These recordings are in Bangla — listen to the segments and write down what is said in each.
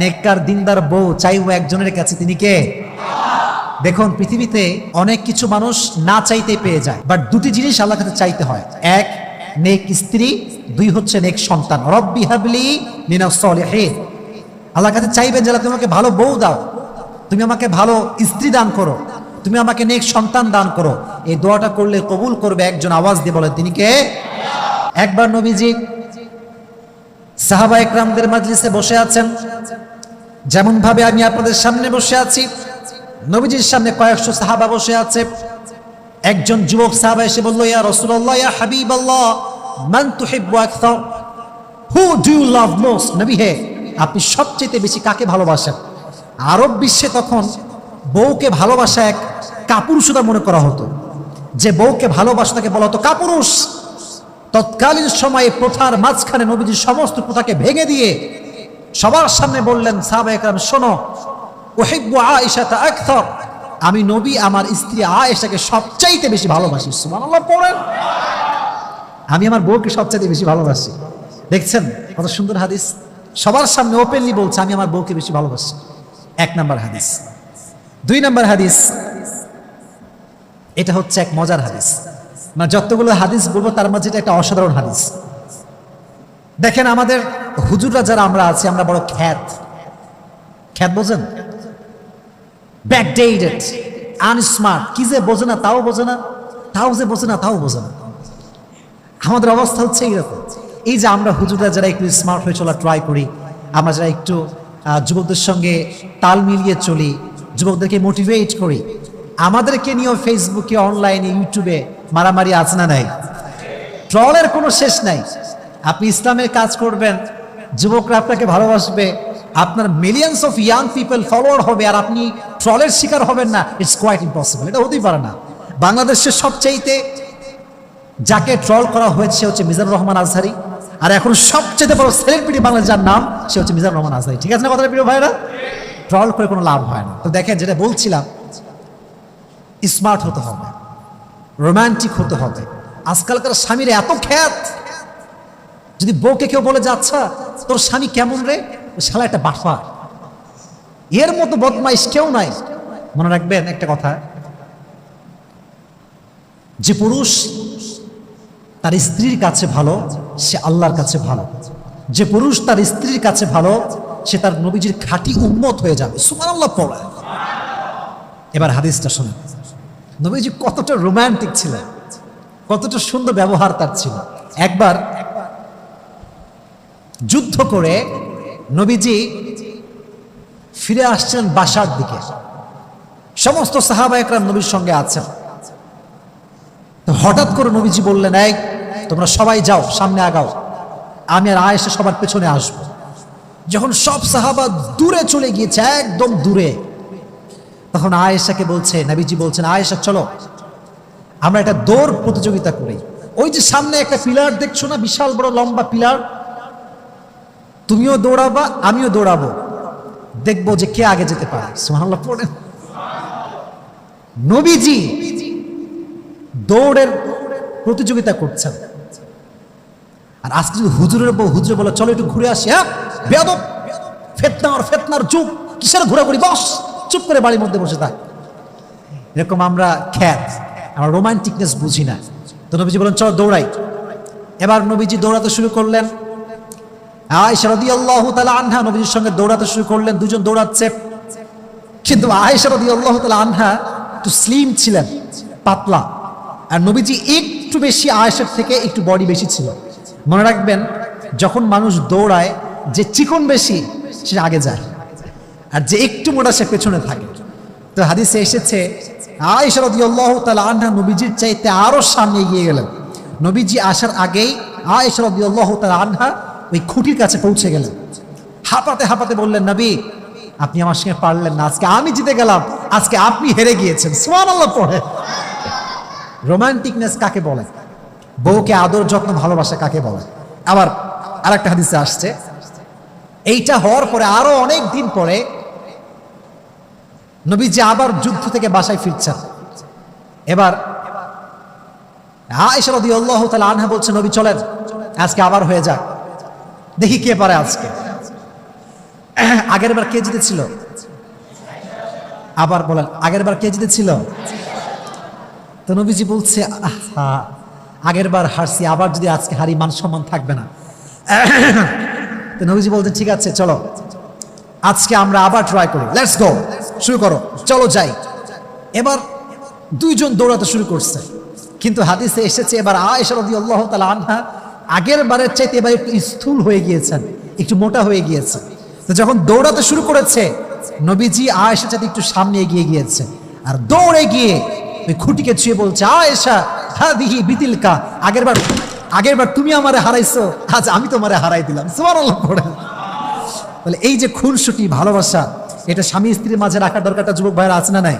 নেককার দিনদার বউ চাইব একজনের কাছে, তিনি কে? দেখুন, পৃথিবীতে অনেক কিছু মানুষ না চাইতে পেয়ে যায় বাট দুটি জিনিস আল্লাহ কাছে চাইতে হয়। এক, নেক স্ত্রী, দুই হচ্ছে নেক সন্তান। রব্বি হাবলি মিনা সলিহিন। আল্লাহ কাছে চাইবেন যারা তুমি আমাকে ভালো বউ দাও, তুমি আমাকে ভালো স্ত্রী দান করো, তুমি আমাকে নেক সন্তান দান করো। এই দোয়াটা করলে কবুল করবে একজন আওয়াজ দিয়ে বলেন, তিনি কে? একবার নবীজি সাহাবা একরামদের মাজলিসে বসে আছেন। যেমন ভাবে আমি আপনাদের সামনে বসে আছি, নবীজির সামনে কয়েকশো সাহাবা বসে আছে। একজন যুবক সাহাবা এসে বলল, ইয়া রাসূলুল্লাহ, ইয়া হাবিবাল্লাহ, মান তুহিব্বু আকথার who do you love most নবী হে, আপনি সবচেয়ে বেশি কাকে ভালোবাসেন? আরব বিশ্বে তখন বউকে ভালোবাসা এক কাপুরুষতা মনে করা হতো। যে বউকে ভালোবাসা তাকে বলা হতো কাপুরুষ। তৎকালীন সময়ে প্রথার মাঝখানে নবীজির সমস্ত প্রথাকে ভেঙে দিয়ে সবার সামনে বললেন সাহাবা একরাম শোনো ওহিব্বু আয়েশাতা আকথর আমি নবী, আমার স্ত্রী আয়েশাকে সবচাইতে বেশি ভালোবাসি। সুবহানাল্লাহ পড়েন। আমি আমার বউকে সবচাইতে বেশি ভালোবাসি। দেখছেন কত সুন্দর হাদিস? সবার সামনে ওপেনলি বলছে, আমি আমার বউকে বেশি ভালোবাসি। এক নাম্বার হাদিস। দুই নাম্বার হাদিস। এটা হচ্ছে এক মজার হাদিস। মানে যতগুলো হাদিস বলব, তার মাঝে এটা একটা অসাধারণ হাদিস। দেখেন আমাদের হুজুররা যারা আমরা আছি, আমরা বড় খ্যাত। খ্যাত বোঝেন? ব্যাকডেটেড আনস্মার্ট কি যে বোঝে না, তাও বোঝে না, তাও যে বোঝে না, তাও বোঝে না। আমাদের অবস্থা হচ্ছে এইরকম। এই যে আমরা হুজুররা যারা একটু স্মার্ট হয়ে চলা ট্রাই করি, আমরা যারা একটু যুবকদের সঙ্গে তাল মিলিয়ে চলি, যুবকদেরকে মোটিভেট করি, আমাদেরকে নিয়েও ফেসবুকে অনলাইনে ইউটিউবে মারামারি আছে না নাই? ট্রলের কোনো শেষ নাই। আপনি ইসলামের কাজ করবেন, যুবকরা আপনাকে ভালোবাসবে, আপনার millions of young people follower হবে, আর আপনি ট্রলের শিকার হবেন না ইটস কোয়াইট ইম্পসিবল এটা হতেই পারে না। বাংলাদেশের সবচাইতে যাকে ট্রল করা হয়েছে হচ্ছে মিজানুর রহমান আজহারি, আর এখন সবচেয়ে বড় সেলিব্রিটি বাংলাদেশ, যার নাম সে হচ্ছে মিজানুর রহমান আজহারি। ঠিক আছে না কথাটা প্রিয় ভাইরা ট্রল করে কোনো লাভ হয় না। তো দেখেন, যেটা বলছিলাম স্মার্ট হতে হবে। রোমান্টিক হতে হবে। আজকালকার স্বামীর এত খ্যাত। যদি বউকে কেউ বলে যে আচ্ছা তোর স্বামী কেমন রে? শালা একটা বাফা। এর মতো বদমাইশ কেউ নাই। মনে রাখবেন একটা কথা। যে পুরুষ তার স্ত্রীর কাছে ভালো, সে আল্লাহর কাছে ভালো। যে পুরুষ তার স্ত্রীর কাছে ভালো, সে তার নবীজির খাঁটি উম্মত হয়ে যাবে। সুমান আল্লাহ পড়ে। এবার হাদিসটা শুনে নবীজি কতটা রোমান্টিক ছিলেন, কতটা সুন্দর ব্যবহার তার ছিল। একবার যুদ্ধ করে নবীজি ফিরে আসছেন বাসার দিকে। সমস্ত সাহাবা একরাম নবীর সঙ্গে আছেন। তো হঠাৎ করে নবীজি বললেন, এই, তোমরা সবাই যাও, সামনে আগাও। আমি আর আয়েশা সবার পেছনে আসব। যখন সব সাহাবা দূরে চলে গিয়েছে, একদম দূরে তখন আয়েশাকে বলছে, নবীজি বলছেন, আয়েশা, চলো। আমরা একটা দৌড় প্রতিযোগিতা করি। ওই যে সামনে একটা পিলার দেখছ না, বিশাল বড় লম্বা পিলার? তুমিও দৌড়াবা, আমিও দৌড়াবো। দেখব যে কে আগে যেতে পারে। নবীজি দৌড়ের প্রতিযোগিতা করছেন। আর আজকে যদি হুজুরের বউ, হুজুরে বলে, চলো একটু ঘুরে আসি হ্যাঁ? বেয়াদব ফেতনার ফেতনার চুপ কিসের ঘোরাঘুরি, বস? চুপ করে বাড়ির মধ্যে বসে থাক। এরকম আমরা খ্যাত, আমরা রোমান্টিকনেস বুঝি না। তো নবীজি বলেন, চল দৌড়াই। এবার নবীজি দৌড়াতে শুরু করলেন। আয়েশা রাদিয়াল্লাহু তাআলা আনহা নবীজির সঙ্গে দৌড়াতে শুরু করলেন, দুজন দৌড়াচ্ছে। কিন্তু আয়েশা রাদিয়াল্লাহু তাআলা আনহা একটু স্লিম ছিলেন, পাতলা। আর নবীজি একটু বেশি আয়েশার থেকে একটু বডি বেশি ছিল। মনে রাখবেন, যখন মানুষ দৌড়ায়, যে চিকন বেশি সে আগে যায়। আর যে একটু মোটা সে পেছনে থাকে। তো হাদিসে এসেছে, আয়েশা রাদিয়াল্লাহু তাআলা আনহা নবীজির চাইতে আরও সামনে এগিয়ে গেলেন। নবীজি আসার আগেই আয়েশা রাদিয়াল্লাহু তাআলা আনহা ওই খুঁটির কাছে পৌঁছে গেলেন। হাঁপাতে হাঁপাতে বললেন, নবী, আপনি আমার সঙ্গে পারলেন না, আজকে আমি জিতে গেলাম, আজকে আপনি হেরে গিয়েছেন। সুবহানাল্লাহ পড়ে। রোমান্টিকনেস কাকে বলে? বউকে আদর, যত্ন, ভালোবাসা কাকে বলে? আবার আর একটা হাদিসে আসছে, এইটা হওয়ার পরে আরও অনেক দিন পরে নবীজি আবার যুদ্ধ থেকে বাসায় ফিরছেন। এবার আয়েশা রাদিয়াল্লাহু তাআলা আনহা বলছে, নবী, চলেন। আজকে আবার হয়ে যাক। দেখি কে পারে আজকে। আগের বার কে জিতেছিল? আবার বলেন, আগের বার কে জিতেছিল? তো নবীজি বলছে আগের বার হারছি, আবার যদি আজকে হারি, মান সম্মান থাকবে না। তো নবীজি বলছেন ঠিক আছে, চলো। আজকে আমরা আবার ট্রাই করি। লেটস গো শুরু করো। চলো যাই। এবার দুইজন দৌড়াতে শুরু করছে। কিন্তু হাদিসে এসেছে, এবার আয়েশা রাদিয়াল্লাহু তাআলা আনহা আগের বারের চাইতে এবার একটু স্থূল হয়ে গিয়েছেন, একটু মোটা হয়ে গিয়েছে। তো যখন দৌড়াতে শুরু করেছে, নবীজি আয়েশার চাইতে একটু সামনে এগিয়ে গিয়েছে। আর দৌড়ে গিয়ে ওই খুঁটিকে ছুঁয়ে বলছে, আয়েশা, হাদিহি বিতিলকা, আগের বার আগের বার তুমি আমারে হারাইছো, আজ আমি তোমারে হারাই দিলাম। পড়ে তাহলে এই যে খুনসুটি, ভালোবাসা এটা স্বামী স্ত্রীর মাঝে রাখার দরকারটা যুবক ভাইয়ের আছে না নাই?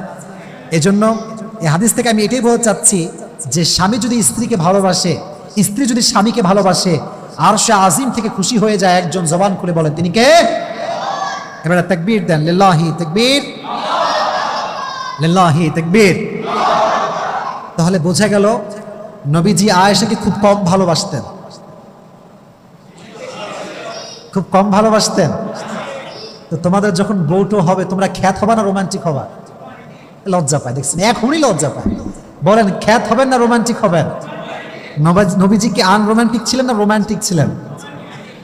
এজন্য জন্য এই হাদিস থেকে আমি এটাই বলতে চাচ্ছি যে স্বামী যদি স্ত্রীকে ভালোবাসে, স্ত্রী যদি স্বামীকে ভালোবাসে আর সে আজিম থেকে খুশি হয়ে যায় একজন জবান করে বলেন, তিনি কে? এবারে তাকবীর দেন, লিল্লাহি তাকবীর। লিল্লাহি তাকবীর। তাহলে বোঝা গেল নবীজি আয়েশাকে খুব কম ভালোবাসতেন। খুব কম ভালোবাসতেন। তো তোমাদের যখন বউটো হবে, তোমরা খ্যাত হবা না রোমান্টিক হবা? লজ্জা পায়, দেখছেন? এখনই লজ্জা পায়। বলেন, খ্যাত হবেন না রোমান্টিক হবেন? নবাজ- কি আন রোমান্টিক ছিলেন না রোমান্টিক ছিলেন?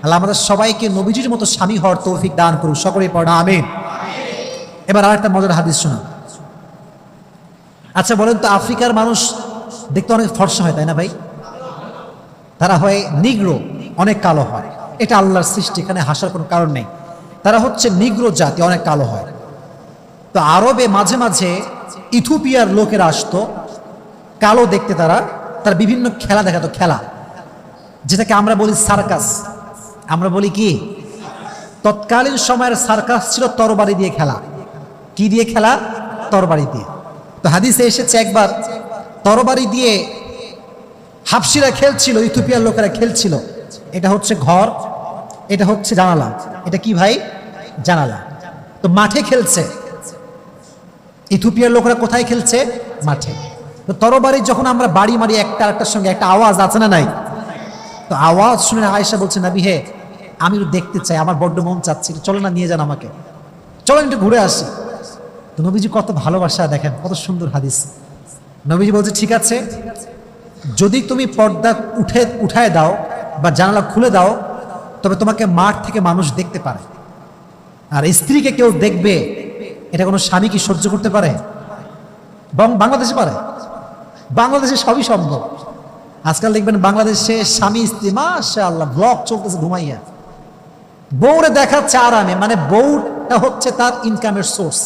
আমাদের সবাইকে নবীজির মতো স্বামী হওয়ার তৌফিক দান করুক। সকলেই পড়া, আমিন। এবার আরেকটা মজার হাদিস শোনা আচ্ছা বলেন তো, আফ্রিকার মানুষ দেখতে অনেক ফর্সা হয়, তাই না ভাই? তারা হয় নিগ্রো, অনেক কালো হয়। এটা আল্লাহর সৃষ্টি, এখানে হাসার কোনো কারণ নেই। তারা হচ্ছে নিগ্র জাতি, অনেক কালো হয়। তো আরবে মাঝে মাঝে ইথোপিয়ার লোকেরা আসতো, কালো দেখতে তারা, তার বিভিন্ন খেলা দেখাতো, খেলা। যেটাকে আমরা বলি সার্কাস। আমরা বলি কি? তৎকালীন সময়ের সার্কাস ছিল তরবারি দিয়ে খেলা। কি দিয়ে খেলা? তরবারি দিয়ে। তো হাদিসে এসেছে একবার, তরবারি দিয়ে হাফসিরা খেলছিল ইথোপিয়ার লোকেরা খেলছিল। এটা হচ্ছে ঘর, এটা হচ্ছে জানালা। এটা কি ভাই? জানালা। তো মাঠে খেলছে। ইথোপিয়ার লোকেরা কোথায় খেলছে? মাঠে। তো তরবারি যখন আমরা বাড়ি মারি, একটা আরেকটার সঙ্গে একটা আওয়াজ আছে না নাই? তো আওয়াজ শুনে আয়েশা বলছে, নাবি হে, আমি দেখতে চাই, আমার বড্ড মন চাচ্ছে চলো না, নিয়ে যান আমাকে। চলো একটু ঘুরে আসি। তো নবীজি কত ভালোবাসা, দেখেন, কত সুন্দর হাদিস। নবীজি বলছে, ঠিক আছে, যদি তুমি পর্দা উঠে, উঠায় দাও বা জানালা খুলে দাও, তবে তোমাকে মাঠ থেকে মানুষ দেখতে পারে। আর স্ত্রীকে কেউ দেখবে, এটা কোনো স্বামী কি সহ্য করতে পারে? বাংলাদেশে পারে? বাংলাদেশে সবই সম্ভব। আজকাল দেখবেন বাংলাদেশে স্বামী, স্ত্রী মাসা আল্লাহ ব্লক চলতেছে ঘুমাইয়া। বউরে দেখাচ্ছে আরামে মানে বউটা হচ্ছে তার ইনকামের সোর্স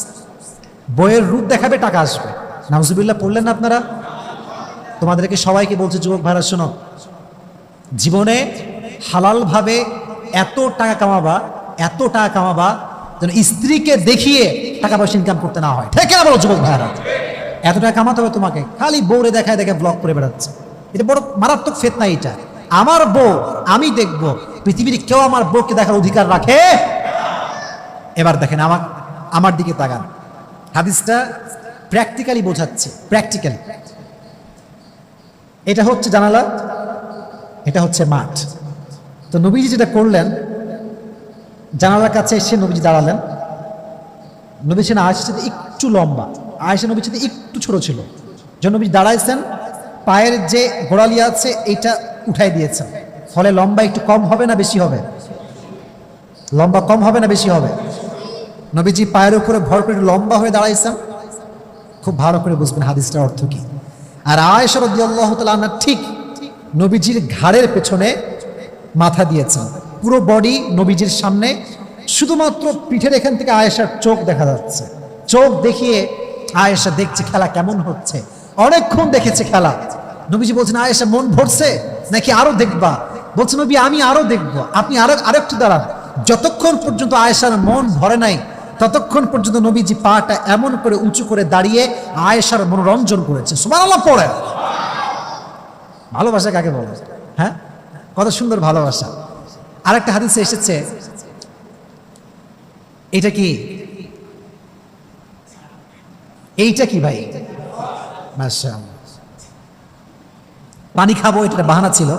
বইয়ের রূপ দেখাবে, টাকা আসবে। নাউজুবিল্লাহ, পড়লেন না আপনারা? তোমাদেরকে সবাইকে বলছে, যুবক ভাইরা, শোনো। জীবনে হালালভাবে এত টাকা কামাবা, এত টাকা কামাবা যেন স্ত্রীকে দেখিয়ে টাকা পয়সা ইনকাম করতে না হয়। ঠিক না বলো, যুবক ভাইরা এত টাকা কামাতে হবে তোমাকে। খালি বউরে দেখায় দেখে ব্লগ করে বেড়াচ্ছে। এটা বড় মারাত্মক ফেত ফেতনা এটা। আমার বউ, আমি দেখব পৃথিবীর কেউ আমার বউকে দেখার অধিকার রাখে? এবার দেখেন আমার আমার দিকে তাকান। হাদিসটা প্র্যাকটিক্যালি বোঝাচ্ছে প্র্যাকটিক্যালি এটা হচ্ছে জানালা, এটা হচ্ছে মাঠ। তো নবীজি যেটা করলেন জানালার কাছে এসে নবীজি দাঁড়ালেন। নবী ছিলেন আয়েশার একটু লম্বা। আয়েশা নবীর সাথে একটু ছোট ছিল। যে নবীজি দাঁড়াইছেন, পায়ের যে গোড়ালি আছে, এইটা উঠাই দিয়েছেন। ফলে লম্বা একটু কম হবে না বেশি হবে? লম্বা কম হবে না বেশি হবে? নবীজি পায়ের উপরে ভর করে লম্বা হয়ে দাঁড়াইছেন। খুব ভালো করে বুঝবেন হাদিসটার অর্থ কি। আর আয়েশা রাদিয়াল্লাহু তাআলা আনহা ঠিক নবীজির ঘাড়ের পেছনে মাথা দিয়েছেন। পুরো বডি নবীজির সামনে শুধুমাত্র পিঠের এখান থেকে আয়েশার চোখ দেখা যাচ্ছে। চোখ দেখিয়ে আয়েশা দেখছে খেলা কেমন হচ্ছে। অনেকক্ষণ দেখেছে খেলা। নবীজি বলছেন, আয়েশা, মন ভরছে? নাকি আরও দেখবা? বলছে, নবী, আমি আরও দেখব। আপনি আরও, আরেকটু দাঁড়ান। যতক্ষণ পর্যন্ত আয়েশার মন ভরে নাই, ততক্ষণ পর্যন্ত নবীজি পাটা এমন করে উঁচু করে দাঁড়িয়ে আয়েশার মনোরঞ্জন করেছে। সুবহানাল্লাহ পড়ে ভালোবাসা কাকে বলে? হ্যাঁ? কত সুন্দর ভালোবাসা। আরেকটা হাদিসে এসেছে। এটা কি? এইটা কি ভাই। পানি খাব, এটা বাহানা ছিল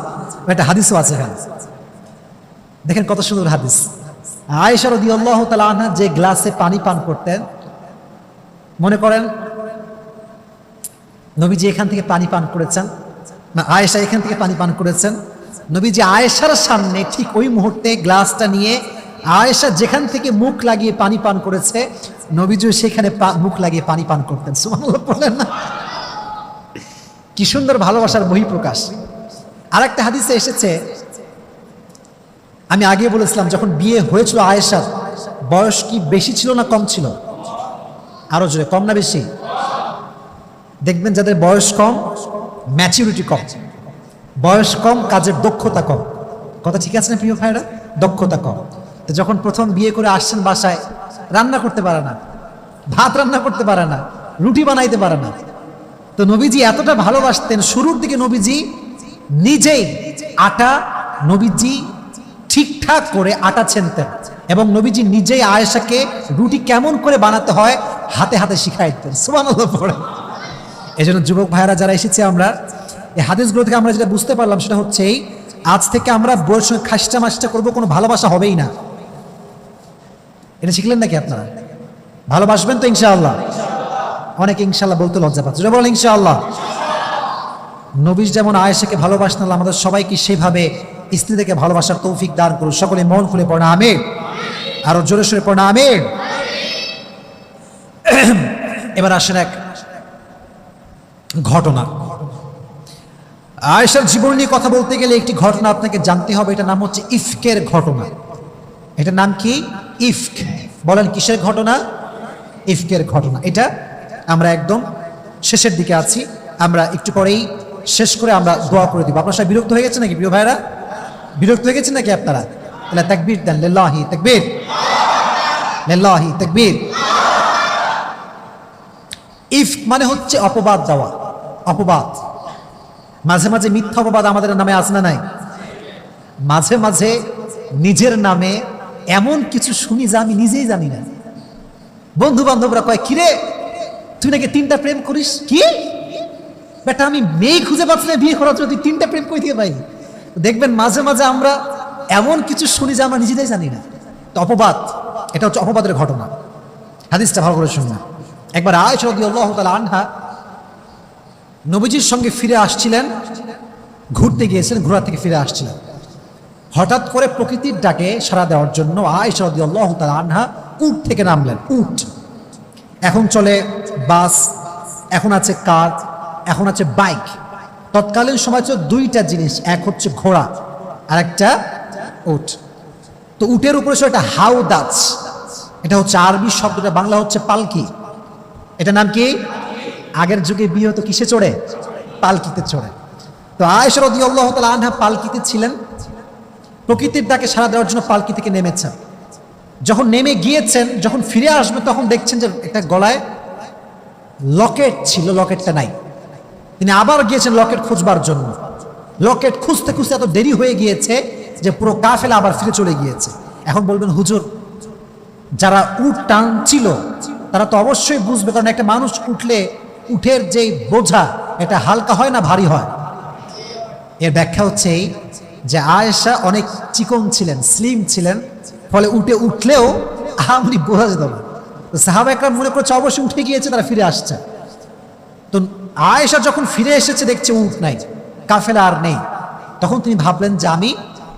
একটা হাদিসও আছে এখানে। দেখেন কত সুন্দর হাদিস। আয়েশা রদি আল্লাহ তালা যে গ্লাসে পানি পান করতেন, মনে করেন, নবীজি এখান থেকে পানি পান করেছেন, না, আয়েশা এখান থেকে পানি পান করেছেন নবীজি আয়েশার সামনে ঠিক ওই মুহূর্তে গ্লাসটা নিয়ে আয়েশা যেখান থেকে মুখ লাগিয়ে পানি পান করেছে, নবীজিও সেখানে মুখ লাগিয়ে পানি পান করতেন। বলেন না। কি সুন্দর ভালোবাসার বহিঃপ্রকাশ। আর একটা হাদিসে এসেছে, আমি আগে বলেছিলাম, যখন বিয়ে হয়েছিল আয়েশার, বয়স কি বেশি ছিল না কম ছিল? আরও জোরে, কম না বেশি? দেখবেন যাদের বয়স কম ম্যাচুরিটি কম। বয়স কম, কাজের দক্ষতা কম। কথা ঠিক আছে না প্রিয় ভাইরা দক্ষতা কম। তো যখন প্রথম বিয়ে করে আসছেন বাসায়, রান্না করতে পারে না, ভাত রান্না করতে পারে না, রুটি বানাইতে পারে না। তো নবীজি এতটা ভালোবাসতেন, শুরুর দিকে নবীজি নিজেই আটা, নবীজি ঠিকঠাক করে আটা ছেনতেন এবং নবীজি নিজেই আয়েশাকে রুটি কেমন করে বানাতে হয়, হাতে হাতে শিখাই দিতেন সুবহানাল্লাহ পড়ে। এই জন্য যুবক ভাইয়েরা, যারা এসেছে আমরা এই হাদিসগুলো থেকে আমরা যেটা বুঝতে পারলাম সেটা হচ্ছে এই, আজ থেকে আমরা বইয়ের সঙ্গে খাসটা মাসটা করব কোনো ভালোবাসা হবেই না। এটা শিখলেন নাকি আপনারা? ভালোবাসবেন তো ইনশাআল্লাহ। অনেকে ইনশাআল্লাহ বলতে লজ্জা পাচ্ছে। যেটা বলেন ইনশাআল্লাহ। নবীজ যেমন আয়েশাকে ভালোবাসতেন আমাদের সবাইকে সেভাবে স্ত্রীদেরকে ভালোবাসার তৌফিক দান করুন। সকলে মন খুলে পড়া আমের আরও জোরে সোরে পড়া আমের এবার আসেন এক ঘটনা। আয়েশার জীবন নিয়ে কথা বলতে গেলে একটি ঘটনা আপনাকে জানতে হবে। এটা নাম হচ্ছে ইফকের ঘটনা। এটার নাম কি? ইফক। বলেন, কিসের ঘটনা? ইফকের ঘটনা। এটা আমরা একদম শেষের দিকে আছি। আমরা একটু পরেই শেষ করে আমরা দোয়া করে দিব। আপনার সবাই বিরক্ত হয়ে গেছে নাকি, প্রিয় ভাইরা বিরক্ত হয়ে গেছে নাকি আপনারা? তাহলে তাকবীর দেন। লিল্লাহি তাকবীর। লিল্লাহি তাকবীর। ইফ মানে হচ্ছে অপবাদ দেওয়া। অপবাদ। মাঝে মাঝে মিথ্যা অপবাদ আমাদের নামে আছে না নাই? মাঝে মাঝে নিজের নামে এমন কিছু শুনি যা আমি নিজেই জানি না। বন্ধু বান্ধবরা কয়, কিরে, তুই নাকি তিনটা প্রেম করিস? কি? বেটা, আমি মেয়ে খুঁজে পাচ্ছি না বিয়ে করার জন্য তিনটা প্রেম কই থেকে পাই দেখবেন মাঝে মাঝে আমরা এমন কিছু শুনি যা আমরা নিজেরাই জানি না। তো অপবাদ, এটা হচ্ছে অপবাদের ঘটনা। হাদিসটা ভালো করে শুনুন একবার আয় আয়েশা রাদিয়াল্লাহু তাআলা আনহা নবীজির সঙ্গে ফিরে আসছিলেন, ঘুরতে গিয়েছিলেন ঘোরা থেকে ফিরে আসছিলেন। হঠাৎ করে প্রকৃতির ডাকে সাড়া দেওয়ার জন্য আয়েশা রাদিয়াল্লাহু তাআলা আনহা উট থেকে নামলেন, উট। এখন চলে বাস, এখন আছে কার, এখন আছে বাইক। তৎকালীন সময় ছিল দুইটা জিনিস, এক হচ্ছে ঘোড়া আর একটা উট। তো উটের উপরে ছিল একটা হাউ হাউদাচ এটা হচ্ছে আরবি শব্দটা, বাংলা হচ্ছে পালকি। এটা নাম কি? আগের যুগে বিয়ে হতো কিসে চড়ে? পালকিতে চড়ে। তো আয়েশা রাদিয়াল্লাহু তাআলা আনহা পালকিতে ছিলেন। প্রকৃতির ডাকে সাড়া দেওয়ার জন্য পালকি থেকে নেমেছেন। যখন নেমে গিয়েছেন, যখন ফিরে আসবে, তখন দেখছেন যে একটা গলায় লকেট ছিল, লকেটটা নাই। তিনি আবার গিয়েছেন লকেট খুঁজবার জন্য। লকেট খুঁজতে খুঁজতে এত দেরি হয়ে গিয়েছে যে পুরো কাফেলা আবার ফিরে চলে গিয়েছে। এখন বলবেন, হুজুর, যারা উট টানছিল, তারা তো অবশ্যই বুঝবে, কারণ একটা মানুষ উঠলে উঠের যে বোঝা, এটা হালকা হয় না, ভারী হয়? এর ব্যাখ্যা হচ্ছে এই যে আয়েশা অনেক চিকন ছিলেন স্লিম ছিলেন, ফলে উঠে উঠলেও আমনি বোঝা যেত না। তো সাহাবা একরাম মনে করছে, অবশ্যই উঠে গিয়েছে, তারা ফিরে আসছে। তো আয়েশা যখন ফিরে এসেছে, দেখছে উঠ নাই, কাফেলা আর নেই। তখন তিনি ভাবলেন যে আমি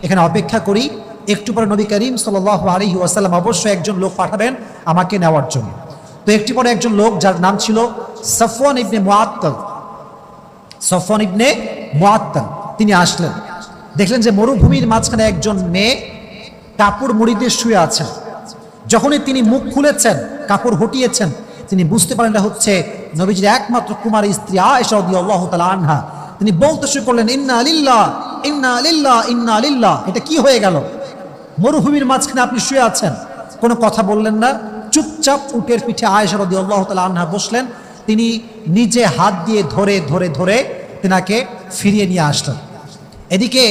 এখানে অপেক্ষা করি, একটু পরে নবী করিম সাল আলহি ওয়াসাল্লাম অবশ্যই একজন লোক পাঠাবেন আমাকে নেওয়ার জন্য। তো একটি পরে একজন লোক যার নাম ছিল সফওয়ান ইবনে মুআত্তাল। সফওয়ান ইবনে মুআত্তাল, তিনি আসলেন। দেখলেন যে মরুভূমির মাঝখানে একজন মেয়ে কাপড় মুড়ি দিয়ে শুয়ে আছেন যখনই তিনি মুখ খুলেছেন, কাপড় হটিয়েছেন, তিনি বুঝতে পারেন এটা হচ্ছে নবীজির একমাত্র কুমারী স্ত্রী আয়েশা রাদিয়াল্লাহু তাআলা আনহা। তিনি বলতে শুরু করলেন, ইন্না আলিল্লাহ ইন্না আলিল্লাহ ইন্না আলিল্লাহ এটা কি হয়ে গেল? মরুভূমির মাঝখানে আপনি শুয়ে আছেন। কোনো কথা বললেন না? চুপচাপ উটের পিঠে আয়েশা রাদিয়াল্লাহু তাআলা আনহা বসলেন। তিনি নিজে হাত দিয়ে ধরে ধরে ধরে তেনাকে ফিরিয়ে নিয়ে আসলেন। এদিকে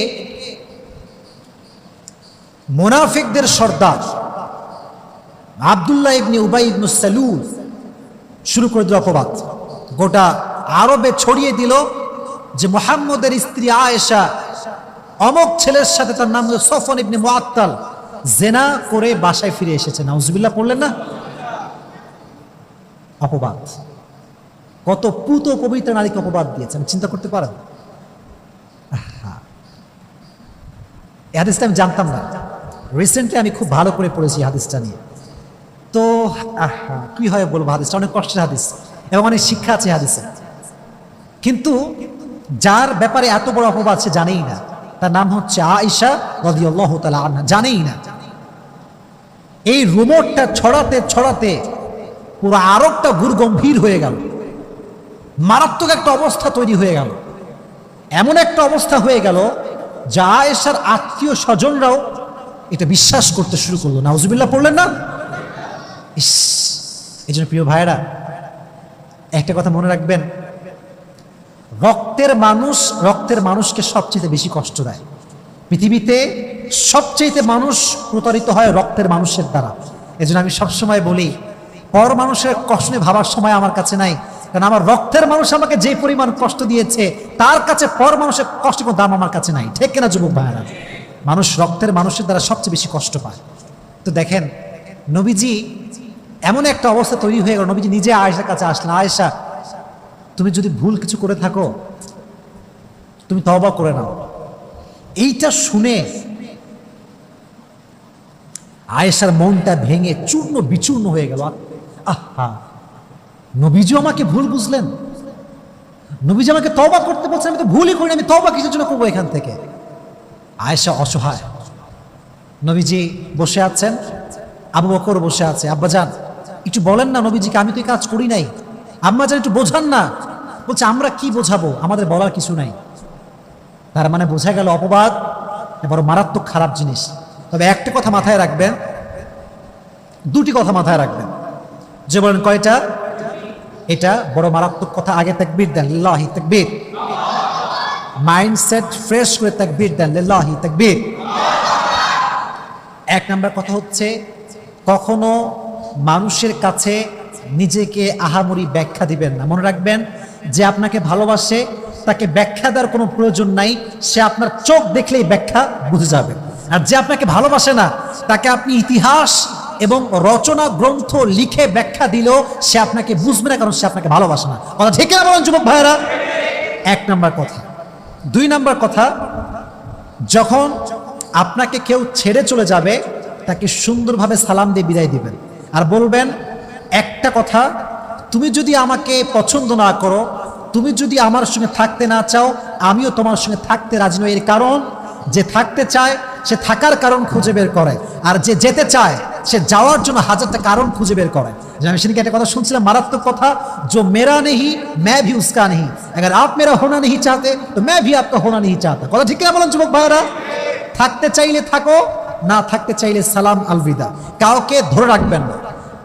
মোনাফিকদের সর্দার আবদুল্লাহ ইবনে উবাই ইবনু সালুল শুরু করে দিল অপবাদ। গোটা আরবে ছড়িয়ে দিল যে মোহাম্মদের স্ত্রী আয়েশা অমক ছেলের সাথে তার নাম হলো সফন ইবনে মুআত্তাল। জেনা করে বাসায় ফিরে এসেছে। নাউজুবিল্লাহ পড়লেন না? অপবাদ। কত পুত পবিত্র নারীকে অপবাদ দিয়েছেন। চিন্তা করতে পারেন? হাদিসটা আমি জানতাম না। রিসেন্টলি আমি খুব ভালো করে পড়েছি হাদিসটা নিয়ে। তো কি হয় বলব হাদিসটা? অনেক কষ্টের হাদিস এবং অনেক শিক্ষা আছে হাদিসে। কিন্তু যার ব্যাপারে এত বড় অপবাদ সে জানেই না। তার নাম হচ্ছে আয়েশা রাদিয়াল্লাহু তালা আনহা। জানেই না। এই রুমরটা ছড়াতে ছড়াতে পুরো আরবটা গুর গম্ভীর হয়ে গেল। মারাত্মক একটা অবস্থা তৈরি হয়ে গেল। এমন একটা অবস্থা হয়ে গেল, যা আয়েশার আত্মীয় স্বজনরাও এটা বিশ্বাস করতে শুরু করল। নাউজুবিল্লাহ, পড়লেন না? ইস এই জন্য প্রিয় ভাইয়েরা, একটা কথা মনে রাখবেন। রক্তের মানুষ, রক্তের মানুষকে সবচেয়ে বেশি কষ্ট দেয়। পৃথিবীতে সবচেয়ে মানুষ প্রতারিত হয় রক্তের মানুষের দ্বারা। এজন্য আমি সবসময় বলি, পর মানুষের কষ্ট ভাবার সময় আমার কাছে নাই। কারণ আমার রক্তের মানুষ আমাকে যে পরিমাণ কষ্ট দিয়েছে, তার কাছে পর মানুষের কষ্ট কোনো দাম আমার কাছে নাই। ঠিক কিনা যুবক ভাইয়েরা? মানুষ রক্তের মানুষের দ্বারা সবচেয়ে বেশি কষ্ট পায়। তো দেখেন, নবীজি এমন একটা অবস্থা তৈরি হয়ে গেল। নবীজি নিজে আয়েশার কাছে আসলেন, আয়েশা, তুমি যদি ভুল কিছু করে থাকো, তুমি তবা করে নাও। এইটা শুনে আয়েশার মনটা ভেঙে চূর্ণ বিচূর্ণ হয়ে গেল। আহা নবীজি আমাকে ভুল বুঝলেন। নবীজি আমাকে তবা করতে বলছেন, আমি তো ভুলই করিনি, আমি তবা কিসের জন্য করব এখান থেকে? আয়েশা অসহায়। নবীজি বসে আছেন, আবু বকর বসে আছে। আব্বাজান একটু বলেন না নবীজিকে, আমি তো এই কাজ করি নাই। আম্মাজান একটু বোঝান না। বলছে, আমরা কি বোঝাবো? আমাদের বলার কিছু নাই। তার মানে বোঝা গেল অপবাদ বড় মারাত্মক খারাপ জিনিস। তবে একটা কথা মাথায় রাখবেন, দুটি কথা মাথায় রাখবেন। যে বলেন কয়টা? এটা বড় মারাত্মক কথা, আগে তাকবীর দেন, লিল্লাহি তাকবীর। মাইন্ডসেট ফ্রেশ করে তাকবীর দেন, লিল্লাহি তাকবীর। এক নাম্বার কথা হচ্ছে, কখনো মানুষের কাছে নিজেকে আহামরি ব্যাখ্যা দিবেন না। মনে রাখবেন, যে আপনাকে ভালোবাসে তাকে ব্যাখ্যা দেওয়ার কোনো প্রয়োজন নাই, সে আপনার চোখ দেখলেই ব্যাখ্যা বুঝে যাবে। আর যে আপনাকে ভালোবাসে না, তাকে আপনি ইতিহাস এবং রচনা গ্রন্থ লিখে ব্যাখ্যা দিলেও সে আপনাকে বুঝবে না, কারণ সে আপনাকে ভালোবাসে না। কথা ঠিক না বলেন যুবক ভাইয়েরা? এক নাম্বার কথা। দুই নাম্বার কথা, যখন আপনাকে কেউ ছেড়ে চলে যাবে, তাকে সুন্দরভাবে সালাম দিয়ে বিদায় দিবেন। আর বলবেন, একটা কথা, তুমি যদি আমাকে পছন্দ না করো তুমি যদি আমার সঙ্গে থাকতে না চাও আমিও তোমার সঙ্গে থাকতে রাজি নই এর কারণ যে থাকতে চায় সে থাকার কারণ খুঁজে বের করে আর যে যেতে চায় সে যাওয়ার জন্য হাজারটা কারণ খুঁজে বের করে যে আমি সেদিকে একটা কথা শুনছিলাম মারাত্মক কথা जो मेरा नहीं मैं भी उसका नहीं अगर आप मेरा होना नहीं चाहते तो मैं भी आपका होना नहीं चाहता কথা ঠিক না বলেন যুবক ভাইরা থাকতে চাইলে থাকো না থাকতে চাইলে সালাম আলবিদা কাউকে ধরে রাখবেন না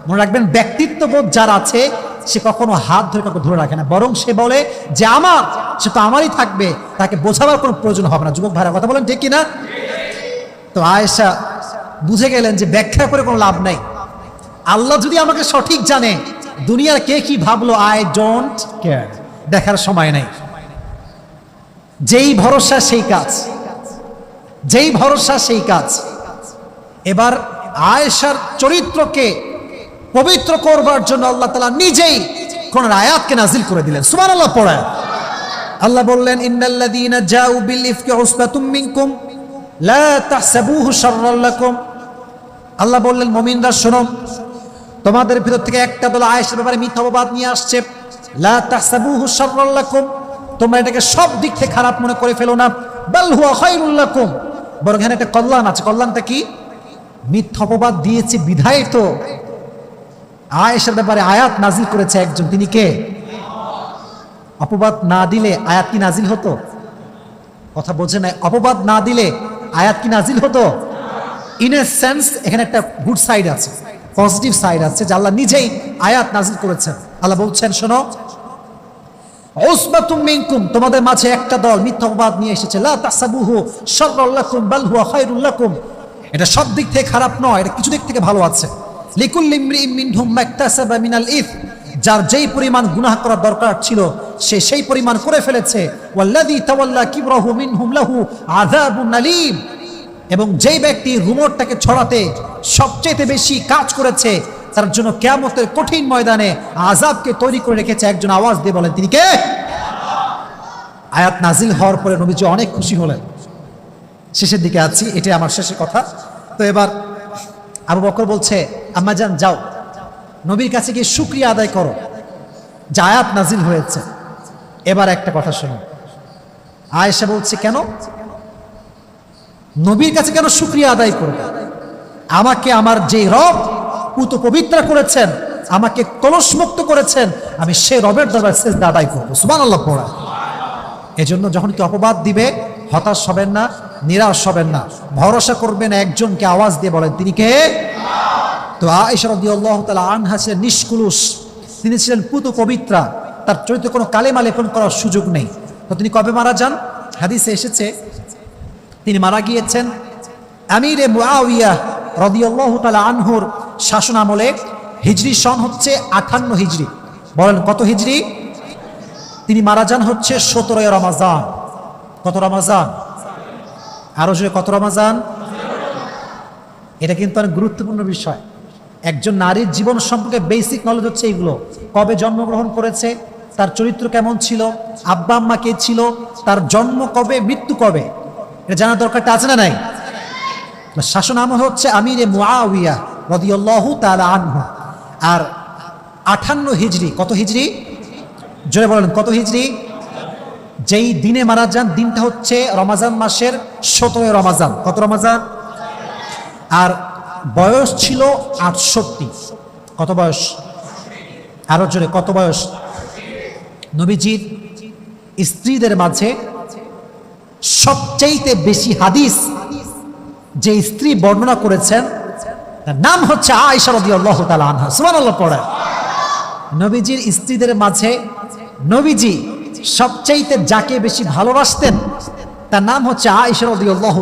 মনে রাখবেন ব্যক্তিত্ববোধ যার আছে সে কখনো হাত ধরে কাউকে ধরে রাখে না। বরং সে বলে যে আমার, সে তো আমারই থাকবে, তাকে বোঝাবার কোনো প্রয়োজন হবে না। যুবক ভাইরা, কথা বলেন ঠিক কিনা? তো আয়েশা বুঝে গেলেন যে ব্যাখ্যা করে কোনো লাভ নাই। আল্লাহ যদি আমাকে সঠিক জানে, দুনিয়ার কে কি ভাবলো আই ডোন্ট কেয়ার দেখার সময় নেই। যেই ভরসা সেই কাজ। যেই ভরসা সেই কাজ। এবার আয়েশার চরিত্রকে পবিত্র করবার জন্য আল্লাহ তালা নিজেই কোন আয়াতকে নাজিল করে দিলেন। সুমান আল্লাহ পড়ায় আল্লাহ বললেন, ইন্নাল্লাযীনা জাউ বিল ইফকি উসবাতুম মিনকুম, লা তাহসাবুহু শাররাল আল্লাহ বললেন, মুমিনরা, শোনো, তোমাদের ভিতর থেকে একটা দল আয়েশার ব্যাপারে মিথ্যা অপবাদ নিয়ে আসছে। লা তাহসাবুহু শাররাল তোমরা এটাকে সব দিক থেকে খারাপ মনে করে ফেলো না। বাল হুয়া খায়রুল লাকুম। বরং এখানে একটা কল্যাণ আছে। কল্যাণটা কি? মিথ্যা অপবাদ দিয়েছে বিধায় তো আয়েশার ব্যাপারে আয়াত নাজিল করেছে একজন। তিনি কে? অপবাদ না দিলে আয়াত কি নাজিল হতো? কথা বোঝে নাই। অপবাদ না দিলে আয়াত কি নাজিল হতো? ইন এ সেন্স এখানে একটা গুড সাইড আছে পজিটিভ সাইড আছে, যে আল্লাহ নিজেই আয়াত নাজিল করেছেন। আল্লাহ বলছেন, শোনো তোমাদের মাঝে একটা দল মিথ্যা অপবাদ নিয়ে এসেছে। এটা সব দিক থেকে খারাপ নয়, এটা কিছু দিক থেকে ভালো আছে। মিনাল ইথ যার যেই পরিমাণ গুনাহ করার দরকার ছিল, সে সেই পরিমাণ করে ফেলেছে। ওয়াল্লাযী তাওয়াল্লা কিবরাহু মিনহুম লাহু আযাবুন এবং যেই ব্যক্তি রুমরটাকে ছড়াতে সবচেয়ে বেশি কাজ করেছে, তার জন্য কেয়ামতের কঠিন ময়দানে আজাবকে তৈরি করে রেখেছে একজন আওয়াজ দিয়ে বলেন, তিনি কে? আয়াত নাজিল হওয়ার পরে নবীজি অনেক খুশি হলেন। শেষের দিকে আছি, এটাই আমার শেষের কথা। তো এবার আবু বকর বলছে, আম্মা যান যাও। নবীর কাছে গিয়ে শুক্রিয়া আদায় করো। জায়াত নাজিল হয়েছে। এবার একটা কথা শুনো। আয়েশা বলছে, কেন? নবীর কাছে কেন শুক্রিয়া আদায় করবে? আমাকে আমার যে রব পুত পবিত্র করেছেন, আমাকে কলসমুক্ত করেছেন, আমি সে রবের দরবার শেষ আদায় করব। সুমান আল্লাহ পড়া। এজন্য যখন কি অপবাদ দিবে, হতাশ হবেন না। নিরাশ হবেন না। ভরসা করবেন একজনকে আওয়াজ দিয়ে বলেন, তিনি কে? তো তাআলা আনহা ছিলেন তিনি ছিলেন পুত পবিত্রা। তার চরিত্রে কোনো কালেমা লেপন করার সুযোগ নেই। তো তিনি কবে মারা যান? হাদিসে এসেছে, তিনি মারা গিয়েছেন আমিরে মুআউইয়া রাদিয়াল্লাহু তাআলা আনহুর শাসন আমলে। হিজরি সন হচ্ছে আঠান্ন হিজরি। বলেন, কত হিজরি? তিনি মারা যান হচ্ছে সতেরোই রমাজান। কত রমাজান? আরও জোরে, কত রমাজান? এটা কিন্তু অনেক গুরুত্বপূর্ণ বিষয়। একজন নারীর জীবন সম্পর্কে বেসিক নলেজ হচ্ছে এগুলো। কবে জন্মগ্রহণ করেছে, তার চরিত্র কেমন ছিল, আব্বা আম্মা কে ছিল, তার জন্ম কবে, মৃত্যু কবে? এটা জানার দরকারটা আছে না নাই? শাসন আমল হচ্ছে আমির এ মুআউইয়া রাদিয়াল্লাহু তাআলা আনহু। আর আটান্ন হিজরি কত হিজরি জোরে বলেন, কত হিজরি যেই দিনে মারা যান, দিনটা হচ্ছে রমাজান মাসের সতেরোই রমাজান। কত রমাজান? আর বয়স ছিল আটষট্টি। কত বয়স? আরও জোরে, কত বয়স? নবীজির স্ত্রীদের মাঝে সবচাইতে বেশি হাদিস যে স্ত্রী বর্ণনা করেছেন, তার নাম হচ্ছে আয়েশা রাদিয়াল্লাহু তালা আনহা। সুবহানাল্লাহ পড়ে নবীজির স্ত্রীদের মাঝে নবীজি সবচাইতে যাকে বেশি ভালোবাসতেন, তার নাম হচ্ছে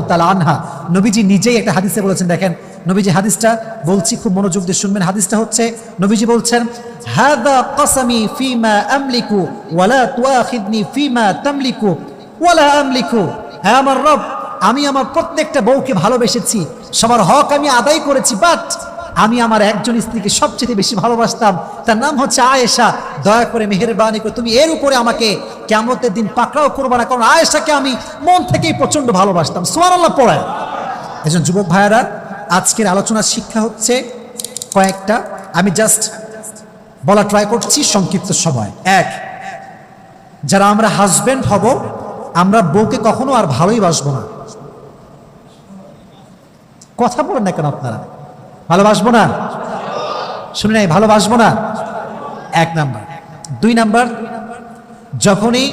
তাআলা আনহা। নবীজি নিজেই একটা হাদিসে বলেছেন, দেখেন, নবীজি হাদিসটা বলছি, খুব মনোযোগ দিয়ে শুনবেন। হাদিসটা হচ্ছে, নবীজি বলছেন হাদা কসামি ফিমা আমলিকু ওয়ালা তুআখিদনি ফিমা তামলিকু ওয়ালা আমলিকু। হ্যাঁ আমার রব, আমি আমার প্রত্যেকটা বউকে ভালোবেসেছি। সবার হক আমি আদায় করেছি বাট আমি আমার একজন স্ত্রীকে সবচেয়ে বেশি ভালোবাসতাম। তার নাম হচ্ছে আয়েশা। দয়া করে মেহেরবানি করে তুমি এর উপরে আমাকে কেমতের দিন পাকড়াও করব না। কারণ আয়েশাকে আমি মন থেকেই প্রচণ্ড ভালোবাসতাম। সোয়ারাল্লাহ পড়ায় একজন যুবক ভাইয়ারা, আজকের আলোচনার শিক্ষা হচ্ছে কয়েকটা। আমি জাস্ট বলা ট্রাই করছি সংক্ষিপ্ত সময়। এক, যারা আমরা হাজবেন্ড হব, আমরা বউকে কখনো আর ভালোই বাসবো না। কথা বলেন না কেন আপনারা? ভালোবাসবো না? শুনে নাই, ভালোবাসবো না? এক নাম্বার। দুই নাম্বার, যখনই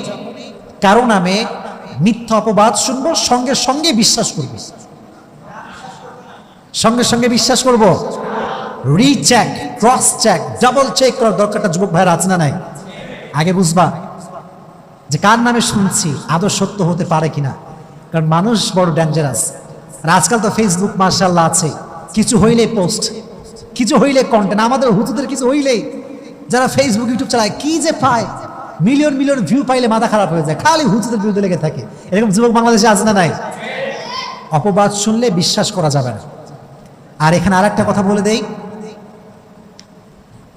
কারও নামে মিথ্যা অপবাদ শুনব, সঙ্গে সঙ্গে বিশ্বাস করব। সঙ্গে সঙ্গে বিশ্বাস করব? Recheck, cross check, double check করার দরকারটা যুবক ভাইয়ের আছে না নাই? আগে বুঝবা যে কার নামে শুনছি, আদৌ সত্য হতে পারে কিনা? কারণ মানুষ বড় ডেঞ্জারাস আর আজকাল তো ফেসবুক মার্শাল্লাহ আছে। কিছু হইলে পোস্ট কিছু হইলে কন্টেন্ট আমাদের হুতুদের কিছু হইলেই যারা ফেসবুক ইউটিউব চালায়, কি যে পায়? মিলিয়ন মিলিয়ন ভিউ পাইলে মাথা খারাপ হয়ে যায়, খালি হুতুদের বিরুদ্ধে লেগে থাকে। এরকম যুবক বাংলাদেশে আছে না নাই? অপবাদ শুনলে বিশ্বাস করা যাবে না। আর এখানে আর একটা কথা বলে দেই।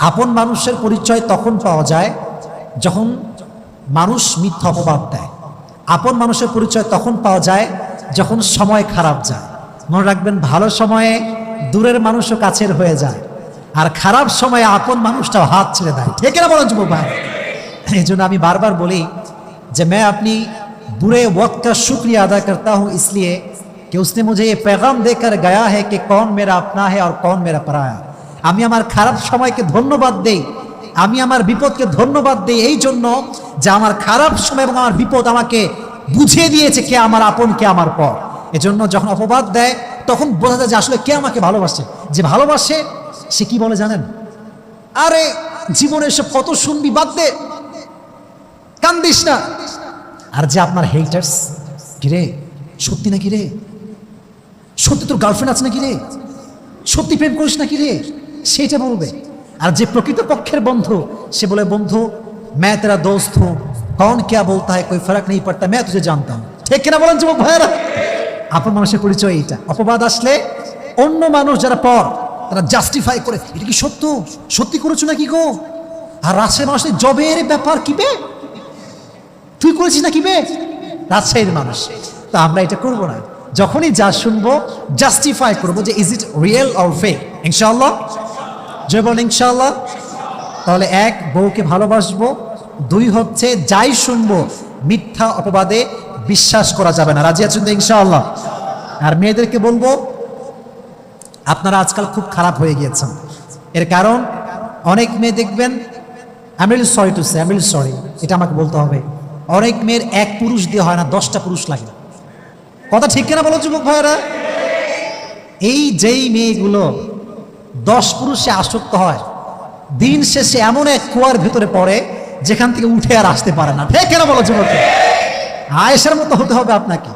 আপন মানুষের পরিচয় তখন পাওয়া যায় যখন মানুষ মিথ্যা অপবাদ দেয়। আপন মানুষের পরিচয় তখন পাওয়া যায় যখন সময় খারাপ যায়। মনে রাখবেন, ভালো সময়ে দূরের মানুষও কাছের হয়ে যায় আর খারাপ সময়ে আপন মানুষটাও হাত ছেড়ে দেয় ঠিক না বলেন যুবক ভাই এই জন্য আমি বারবার বলি যে मैं अपनी बुरे वक्त का शुक्रिया अदा करता हूँ इसलिए कि उसने मुझे ये पैगाम देकर गया है कि कौन मेरा अपना है और कौन मेरा पराया আমি আমার খারাপ সময়কে ধন্যবাদ দেই আমি আমার বিপদকে ধন্যবাদ দেই এই জন্য যে আমার খারাপ সময় এবং আমার বিপদ আমাকে বুঝিয়ে দিয়েছে কে আমার আপন কে আমার পর এজন্য যখন অপবাদ দেয় তখন বোঝা যায় যে আসলে কে আমাকে ভালোবাসে যে ভালোবাসে সে কি বলে জানেন আরে জীবনে এসব কত শুনবি বাদ দে কান্দিস না আর যে আপনার হেটার্স কিরে সত্যি নাকি রে সত্যি তোর গার্লফ্রেন্ড আছে নাকি রে সত্যি প্রেম করিস নাকি রে সেটা বলবে আর যে প্রকৃত পক্ষের বন্ধু সে বলে বন্ধু मैं तेरा दोस्त हूं कौन क्या बोलता है कोई फर्क नहीं पड़ता मैं तुझे जानता हूं ঠিক কিনা বলেন যুবক ভাইয়েরা আপন মানুষের পরিচয় এইটা। অপবাদ আসলে অন্য মানুষ যারা পর, তারা জাস্টিফাই করে। এটা কি সত্য? সত্যি করেছ নাকি গো? আর রাজশাহীর মানুষের জবের ব্যাপার কি বে? তুই করেছিস নাকি বে? রাজশাহীর মানুষ। তা আমরা এটা করব না। যখনই যা শুনব জাস্টিফাই করব যে is it real or fake ইনশাআল্লাহ? জয় বলেন, ইনশাআল্লাহ। তাহলে এক, বউকে ভালোবাসবো। দুই হচ্ছে, যাই শুনব, মিথ্যা অপবাদে বিশ্বাস করা যাবে না। রাজি আছেন তো ইনশাআল্লাহ? আর মেয়েদেরকে বলব, আপনারা আজকাল খুব খারাপ হয়ে গিয়েছেন। এর কারণ, অনেক মেয়ে দেখবেন আমিল সরি টু সে আমিল সরি এটা আমাকে বলতে হবে। অনেক মেয়ের এক পুরুষ দিয়ে হয় না, দশটা পুরুষ লাগে। কথা ঠিক কিনা বলো যুবক ভাইয়েরা? এই যেই মেয়েগুলো দশ পুরুষে আসক্ত হয়, দিন শেষে এমন এক কুয়ার ভিতরে পড়ে, যেখান থেকে উঠে আর আসতে পারে না। ঠিক কেন বলো যুবক আয়েশার মতো হতে হবে আপনাকে।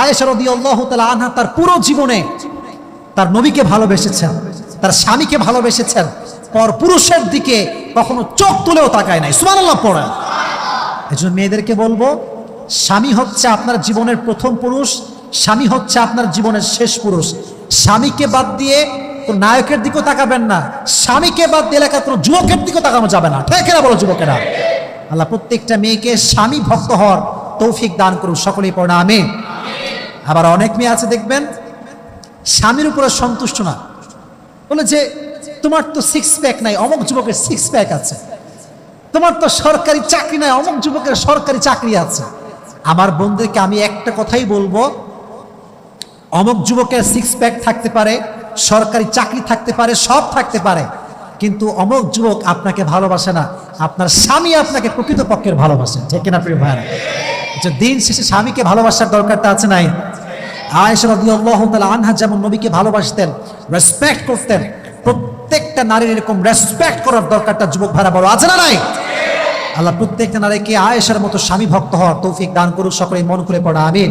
আয়েশার রদি আল্লাহ তালা আনহা তার পুরো জীবনে তার নবীকে ভালোবেসেছেন, তার স্বামীকে ভালোবেসেছেন, পর পুরুষের দিকে কখনো চোখ তুলেও তাকায় নাই। সুমান আল্লাহ পড়েন। এই জন্য মেয়েদেরকে বলব, স্বামী হচ্ছে আপনার জীবনের প্রথম পুরুষ, স্বামী হচ্ছে আপনার জীবনের শেষ পুরুষ। স্বামীকে বাদ দিয়ে তো নায়কের দিকেও তাকাবেন না, স্বামীকে বাদ দিয়ে এলাকা কোনো যুবকের দিকেও তাকানো যাবে না। ঠিক না বলো, যুবকেরা? আল্লাহ, প্রত্যেকটা মেয়েকে স্বামী ভক্ত হওয়ার তৌফিক দান করুন, সকলেই পড়া আমি আবার অনেক মেয়ে আছে, দেখবেন, স্বামীর উপরে সন্তুষ্ট না। বলে যে, তোমার তো সিক্স প্যাক নাই, অমুক যুবকের সিক্স প্যাক আছে। তোমার তো সরকারি চাকরি নাই, অমুক যুবকের সরকারি চাকরি আছে। আমার বন্ধুকে আমি একটা কথাই বলব, অমুক যুবকের সিক্স প্যাক থাকতে পারে, সরকারি চাকরি থাকতে পারে, সব থাকতে পারে। কিন্তু অমুক যুবক আপনাকে ভালোবাসে না আপনার স্বামী আপনাকে প্রকৃতপক্ষের ভালোবাসে। ঠিক কিনা প্রিয় ভাইরা আচ্ছা, দিন শেষে স্বামীকে ভালোবাসার দরকারটা আছে নাই? আয়েশা রাদিয়াল্লাহু তাআলা আনহা যেমন নবীকে ভালোবাসতেন রেসপেক্ট করতেন প্রত্যেকটা নারীর এরকম রেসপেক্ট করার দরকারটা যুবক ভাইরা বড় আছে না নাই? আল্লাহ প্রত্যেকটা নারীকে আয়েশার মতো স্বামী ভক্ত হওয়ার তৌফিক দান করুক সকলে মন খুলে পড়া আমিন।